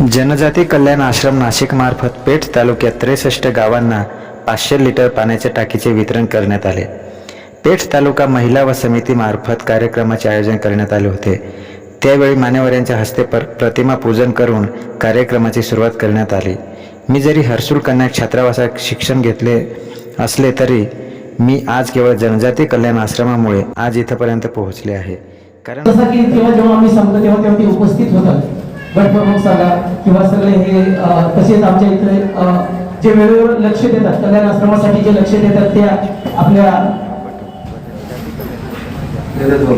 जनजाती कल्याण आश्रम नाशिकमार्फत पेठ तालुक्यात त्रेसष्ट गावांना पाचशे लिटर पाण्याच्या टाकीचे वितरण करण्यात आले. पेठ तालुका महिला व समितीमार्फत कार्यक्रमाचे आयोजन करण्यात आले होते. त्यावेळी मान्यवरांच्या हस्ते पर प्रतिमा पूजन करून कार्यक्रमाची सुरुवात करण्यात आली. मी जरी हर्सुल कन्या छात्रावासात शिक्षण घेतले असले तरी मी आज केवळ जनजाती कल्याण आश्रमामुळे आज इथंपर्यंत पोहोचले आहे. कारण जेव्हा आम्ही तेव्हा उपस्थित होतात. गट प्रमुख सांगा किंवा सगळे हे तसेच आमच्या इथे जे वेळेवर लक्ष देतात कल्याण आश्रमासाठी जे लक्ष देतात त्या आपल्या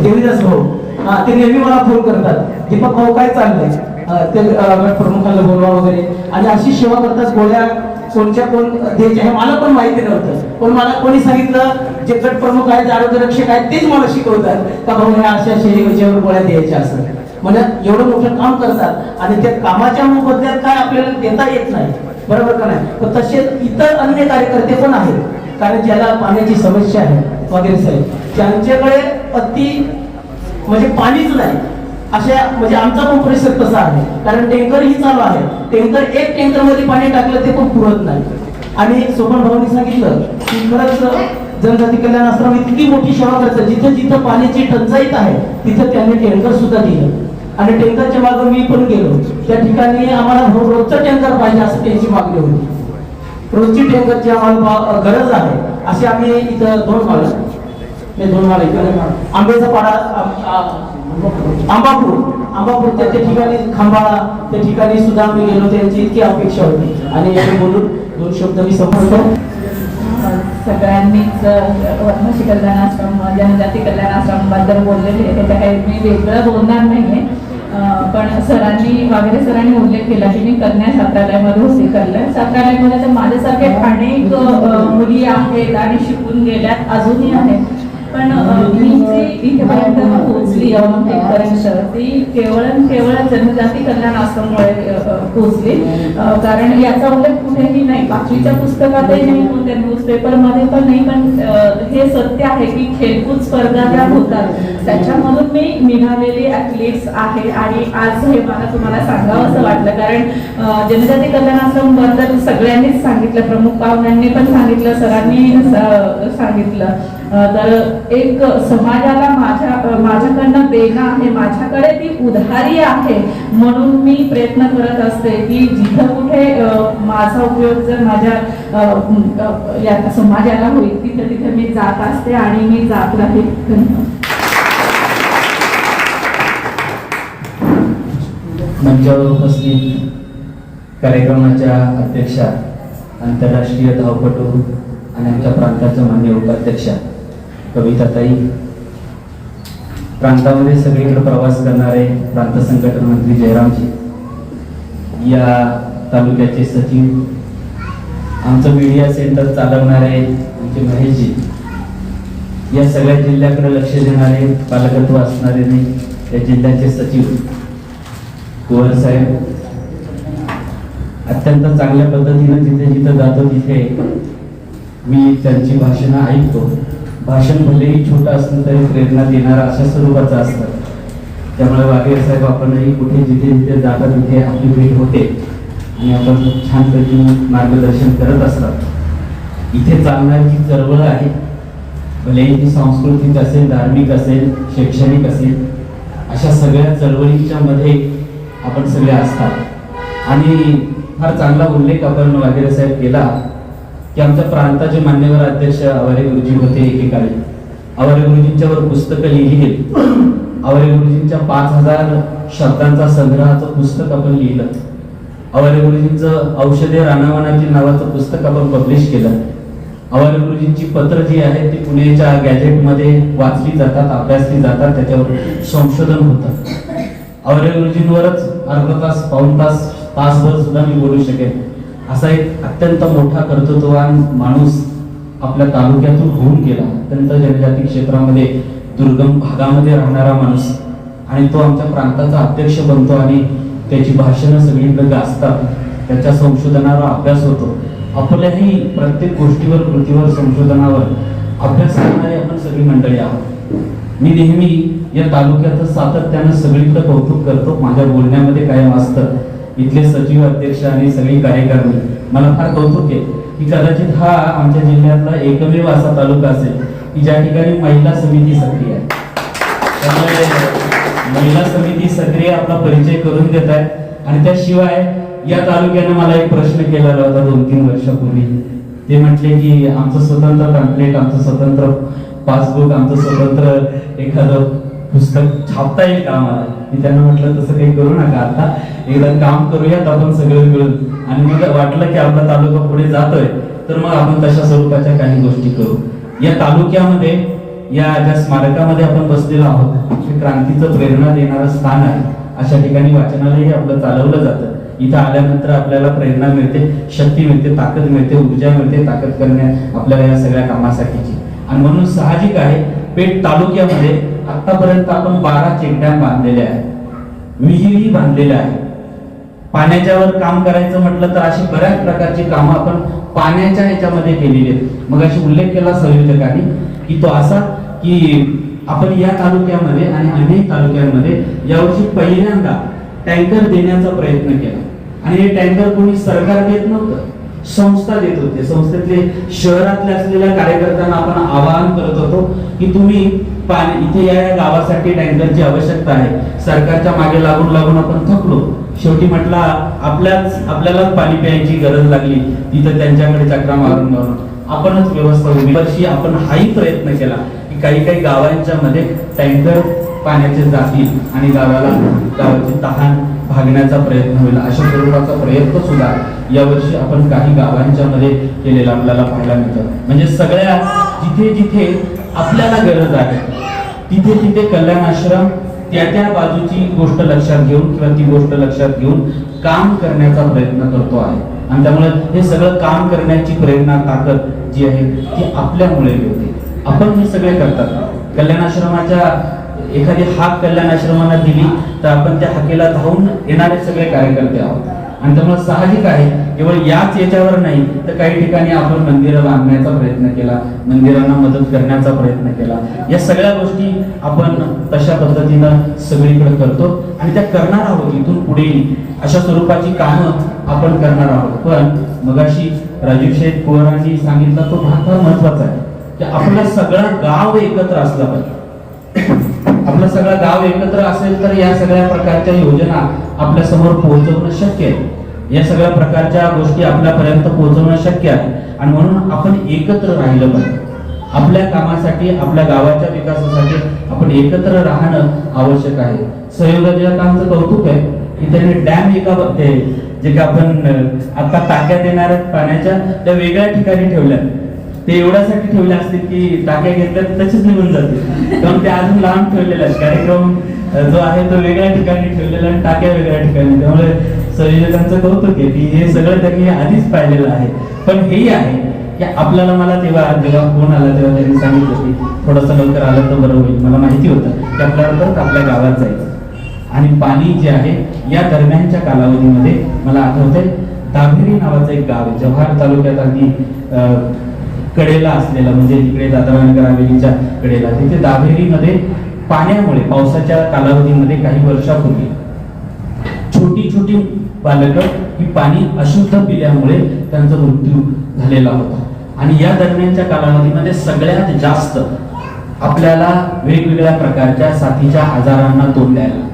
देवीदास भाऊ. हा ते नेहमी मला फोन करतात. दीपक भाऊ काय चाललंय? ते गट प्रमुखाला बोलवा वगैरे. आणि अशी सेवा करतात गोळ्या कोणच्या कोण द्यायच्या हे मला पण माहिती नव्हतं. पण मला कोणी सांगितलं जे गट प्रमुख आहेत आरोग्य रक्षक आहेत तेच मला शिकवतात. का भाऊ ह्या अशा अशा गोळ्या द्यायच्या असतात म्हणजे एवढं मोठं काम करतात आणि त्या कामाच्या मोबदल्यात काय आपल्याला देता येत नाही? बरोबर का नाही? पण तसेच इतर अन्य कार्यकर्ते पण आहेत. कारण ज्याला पाण्याची समस्या आहे वगैरे साहेब त्यांच्याकडे अति म्हणजे पाणीच नाही. अशा म्हणजे आमचा पण परिसर तसा आहे. कारण टँकर ही चालू आहे. टँकर एक टँकरमध्ये पाणी टाकलं ते पण पुरत नाही. आणि सोपन भाऊनी सांगितलं की खरंच जनजाती कल्याण आश्रम इतकी मोठी सेवा करतात. जिथं जिथं पाण्याची टंचाईत आहे तिथं त्यांनी टँकर सुद्धा दिलं. आणि टेंकरच्या मागे मी पण गेलो. त्या ठिकाणी आम्हाला रोजचा टेंकर पाहिजे असं त्यांची मागणी होती. रोजची टेंकरची आम्हाला गरज आहे असे आम्ही इथं दोन माला दोन माला इकडे आंब्याचा पाडा आंबापूर. आंबापूर त्या ठिकाणी खांबाळा त्या ठिकाणी सुद्धा आम्ही गेलो त्यांची इतकी अपेक्षा होती. आणि याने बोलून दोन शब्द मी संपवतो. सगळ्यांनीच वनवासी कल्याण आश्रम जनजाती कल्याण आश्रमबद्दल बोललेले आहे त्याच्या काही मी वेगळं बोलणार नाहीये. पण सरांनी वागरे सरांनी उल्लेख केला की मी कन्या छात्रालयामध्ये होते कल्याण छात्रालयामध्ये तर माझ्यासारखे अनेक मुली आहेत आणि शिकून गेल्यात अजूनही आहेत. पण मी जी इथेपर्यंत पोहोचली ती केवळ केवळ जनजाती कल्याण आश्रममुळे पोहोचली. कारण याचा उल्लेख कुठेही नाही. बाकीच्या पुस्तकातही नाही कोणत्या न्यूजपेपरमध्ये पण नाही पण हे सत्य आहे की खेळकूद स्पर्धा ज्या होतात. त्याच्यामधून मी निघालेली ऍथलीट्स आहे आणि आज हे मला तुम्हाला सांगावं असं वाटतं. कारण जनजाती कल्याण आश्रमबद्दल सगळ्यांनीच सांगितलं प्रमुख पाहुण्यांनी पण सांगितलं सरांनी सांगितलं. तर एक समाजाला माझ्या माझ्याकडनं देणं आहे माझ्याकडे ती उधारी आहे म्हणून मी प्रयत्न करत असते की जिथं कुठे माझा उपयोग जर माझ्या समाजाला होईल तिथं तिथे मी जात असते आणि मी जात राहील धन्यवाद. मंचावर उपस्थित कार्यक्रमाच्या अध्यक्षा आंतरराष्ट्रीय धावपटू आणि आमच्या प्रांताच्या मान्य उपाध्यक्षा कविताताई. प्रांतामध्ये सगळीकडे प्रवास करणारे प्रांत संघटन मंत्री जयरामजी या तालुक्याचे सचिव आमचं मीडिया सेंटर चालवणारे आमचे महेशजी या सगळ्या जिल्ह्याकडे लक्ष देणारे पालकत्व असणारे नाही या जिल्ह्याचे सचिव. कुवर साहेब अत्यंत चांगल्या पद्धतीनं जिथे जिथं जातो तिथे मी त्यांची भाषणं ऐकतो. भाषण भलेही छोटं असलं तरी प्रेरणा देणारं अशा स्वरूपाचं असतं. त्यामुळे वाघेर साहेब आपणही कुठे जिथे जिथे जातात तिथे आपली भेट होते. आणि आपण छानपैकी मार्गदर्शन करत असतात. इथे चालणारी जी चळवळ आहे भलेही ती सांस्कृतिक असेल धार्मिक असेल शैक्षणिक असेल अशा सगळ्या चळवळींच्या मध्ये आपण सगळे असतात. आणि फार चांगला उल्लेख आपण वगैरे साहेब केला की आमच्या प्रांताचे मान्यवर अध्यक्ष आवारे गुरुजी होते एकेकाळी. आवारे गुरुजींच्यावर पुस्तकं लिहिली गेली आवारे गुरुजींच्या पाच हजार शब्दांचा संग्रहाचं पुस्तक आपण लिहिलं. आवारे गुरुजींचं औषधे रानावनाची नावाचं पुस्तक आपण पब्लिश केलं. आवारे गुरुजींची पत्र जी आहेत ती पुण्याच्या गॅजेटमध्ये वाचली जातात अभ्यासली जातात त्याच्यावर संशोधन होतं. आवारे अर्ध अर्धा तास पाऊण तास तासभर सुद्धा मी बोलू शकेन. असा एक अत्यंत मोठा कर्तृत्ववान माणूस आपल्या तालुक्यातून होऊन गेला. अत्यंत जनजाती क्षेत्रामध्ये दुर्गम भागामध्ये राहणारा माणूस. आणि तो आमच्या प्रांताचा अध्यक्ष बनतो आणि त्याची भाषणं सगळीकडे गाजतात. त्याच्या संशोधनावर अभ्यास होतो. आपल्याही प्रत्येक गोष्टीवर कृतीवर संशोधनावर अभ्यास करणारी आपण सगळी मंडळी आहोत. मी नेहमी या तालुक्यात सातत्यानं सगळीकडे कौतुक करतो. माझ्या बोलण्यामध्ये कायम असतं. इथले सचिव अध्यक्ष आणि सगळी कार्यकारिणी मला फार कौतुक आहे की कदाचित हा आमच्या जिल्ह्यातला एकमेव असा तालुका असेल की ज्या ठिकाणी महिला समिती सक्रिय आहे. त्यामुळे महिला समिती सक्रिय आपला परिचय करून देत आहे. आणि त्याशिवाय या तालुक्याने मला एक प्रश्न केलेला होता दोन तीन वर्षापूर्वी. ते म्हटले की आमचं स्वतंत्र पॅम्पलेट आमचं स्वतंत्र पासबुक आमचं स्वतंत्र एखादं पुस्तक छापता येईल का आम्हाला? मी त्यांना म्हटलं तसं काही करू नका आता. एकदा काम करूयात आपण सगळे मिळून. आणि मग वाटलं की आपला तालुका पुढे जातोय तर मग आपण तशा स्वरूपाच्या काही गोष्टी करू. या तालुक्यामध्ये या ज्या स्मारकामध्ये आपण बसलेलो आहोत हे क्रांतीचं प्रेरणा देणारं स्थान आहे. अशा ठिकाणी वाचनालयही आपलं चालवलं जातं. इथं आल्यानंतर आपल्याला प्रेरणा मिळते शक्ती मिळते ताकद मिळते ऊर्जा मिळते ताकद करण्या आपल्याला या सगळ्या कामासाठीची. आणि म्हणून साहजिक आहे पेठ तालुक्यामध्ये आतापर्यंत आपण बारा चेकडॅम बांधलेले आहेत. विहिरी बांधलेल्या आहेत. पाण्याच्यावर काम करायचं म्हटलं तर अशी बऱ्याच प्रकारची कामं आपण पाण्याच्या ह्याच्यामध्ये केलेली आहेत. मग अशी उल्लेख केला संयोजकांनी की तो असा की आपण या तालुक्यामध्ये आणि अनेक तालुक्यांमध्ये यावर्षी पहिल्यांदा टँकर देण्याचा प्रयत्न केला. आणि हे टँकर कोणी सरकार देत नव्हतं. संस्था देत होते. संस्थेतले शहरातले असलेल्या कार्यकर्त्यांना आपण आवाहन करत होतो की तुम्ही पाणी इथे या या गावासाठी टँकरची आवश्यकता आहे. सरकारच्या मागे लागून लागून आपण थकलो. शेवटी म्हटलं आपल्याच आपल्यालाच पाणी प्यायची गरज लागली. तिथं त्यांच्याकडे चक्रा मारून मारून. आपणच व्यवस्था उभी वर्षी आपण हाही प्रयत्न केला की काही काही गावांच्या मध्ये टँकर पाण्याचे जातील आणि गावाला गावाची तहान प्रयत्न होईल. अशा स्वरूपाचा प्रयत्न सुद्धा यावर्षी आपण काही गावांच्या मध्ये केलेला आपल्याला पाहायला मिळतं. म्हणजे सगळ्या जिथे जिथे आपल्याला गरज आहे तिथे तिथे कल्याण आश्रम त्या त्या बाजूची गोष्ट लक्षात घेऊन किंवा ती गोष्ट लक्षात घेऊन काम करण्याचा प्रयत्न करतो आहे. आणि त्यामुळे हे सगळं काम करण्याची प्रेरणा ताकद जी आहे ती आपल्यामुळे होते आपण हे सगळे करतात. कल्याण आश्रमाच्या एखादी हाक कल्याण आश्रमाला दिली तर आपण त्या हाकेला धावून येणारे सगळे कार्यकर्ते आहोत. आणि त्यामुळे साहजिक आहे केवळ याच याच्यावर नाही तर काही ठिकाणी आपण मंदिरं बांधण्याचा प्रयत्न केला मंदिरांना मदत करण्याचा प्रयत्न केला. या सगळ्या गोष्टी आपण तशा पद्धतीनं सगळीकडे करतो आणि त्या करणार आहोत इथून पुढे अशा स्वरूपाची कामं आपण करणार आहोत. पण मगाशी राजीव शेठ कुवरांनी सांगितलं तो भाग फार महत्त्वाचा आहे. की आपलं सगळं गाव एकत्र असलं पाहिजे. आपलं सगळं गाव एकत्र असेल तर या सगळ्या प्रकारच्या योजना आपल्यासमोर पोहोचवणं शक्य आहे. या सगळ्या प्रकारच्या गोष्टी आपल्यापर्यंत पोहोचवणं शक्य आहे. आणि म्हणून आपण एकत्र राहिलं पाहिजे. आपल्या कामासाठी आपल्या गावाच्या विकासासाठी आपण एकत्र राहणं आवश्यक आहे. संयोजकांचं कौतुक आहे की त्यांनी डॅम एका बघते जे का आपण आता टाक्या देणाऱ्या पाण्याच्या त्या वेगळ्या ठिकाणी ठेवल्या ते एवढ्यासाठी ठेवले असतील की टाक्या घेतल्या तर तसेच निघून जातील. कारण ते अजून लांब ठेवलेले आहेत. कार्यक्रम जो आहे तो वेगळ्या ठिकाणी ठेवलेला आणि टाक्या वेगळ्या ठिकाणी. त्यामुळे संयोजकांचं कौतुक आहे की हे सगळं त्यांनी आधीच पाहिलेलं आहे. पण हेही आहे की आपल्याला मला तेव्हा जेव्हा फोन आला तेव्हा त्यांनी सांगितलं की थोडंसं लवकर आलं तर बरं होईल. मला माहिती होतं की आपल्याला परत आपल्या गावात जायचं आणि पाणी जे आहे या दरम्यानच्या कालावधीमध्ये मला आठवतंय दाभेरी नावाचं एक गाव आहे. जव्हार तालुक्यात अगदी कडेला असलेला म्हणजे तिकडे दादरानगर हवेलीच्या कडेला तिथे दाभेरीमध्ये पाण्यामुळे पावसाच्या कालावधीमध्ये काही वर्षापूर्वी छोटी छोटी बालकं ही पाणी अशुद्ध पिल्यामुळे त्यांचा मृत्यू झालेला होता. आणि या दरम्यानच्या कालावधीमध्ये सगळ्यात जास्त आपल्याला वेगवेगळ्या प्रकारच्या साथीच्या आजारांना तोंड द्यायला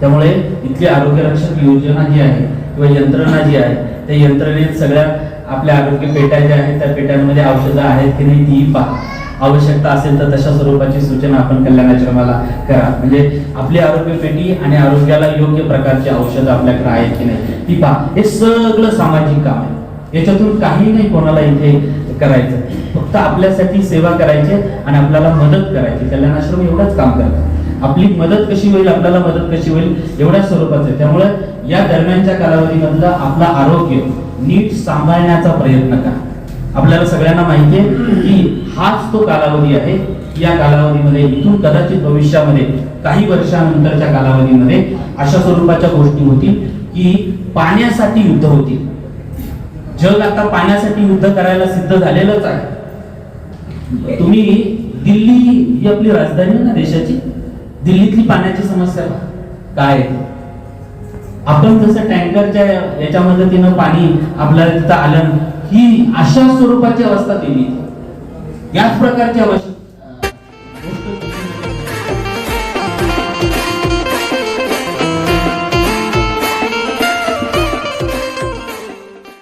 त्यामुळे इथली आरोग्यरक्षक योजना जी आहे किंवा यंत्रणा जी आहे त्या यंत्रणेत सगळ्या आपल्या आरोग्य पेट्या ज्या आहेत त्या पेट्यांमध्ये औषधं आहेत की नाही ती पहा. आवश्यकता असेल तर तशा स्वरूपाची सूचना आपण कल्याणाश्रमाला करा. म्हणजे आपली आरोग्य पेटी आणि आरोग्याला योग्य प्रकारची औषधं आपल्याकडे आहेत की नाही ती पहा. हे सगळं सामाजिक काम आहे. याच्यातून काही नाही कोणाला इथे करायचं. फक्त आपल्यासाठी सेवा करायची आणि आपल्याला मदत करायची. कल्याणाश्रम एवढंच काम करतात आपली मदत कशी होईल आपल्याला मदत कशी होईल एवढ्या स्वरूपाचं आहे. त्यामुळे या दरम्यानच्या कालावधीमधलं आपलं आरोग्य नीट सांभाळण्याचा प्रयत्न करा. आपल्याला सगळ्यांना माहिती आहे की हाच तो कालावधी आहे. या कालावधीमध्ये इथून कदाचित भविष्यामध्ये काही वर्षानंतरच्या कालावधीमध्ये अशा स्वरूपाच्या गोष्टी होतील की पाण्यासाठी युद्ध होतील. जग आता पाण्यासाठी युद्ध करायला सिद्ध झालेलंच आहे. तुम्ही दिल्ली ही आपली राजधानी आहे ना देशाची? दिल्लीतली पाण्याची समस्या काय आहे? आपण जसं टँकरच्या याच्या मदतीनं पाणी आपल्याला तिथं आलं ही अशा स्वरूपाची अवस्था दिली. याच प्रकारची अवस्था.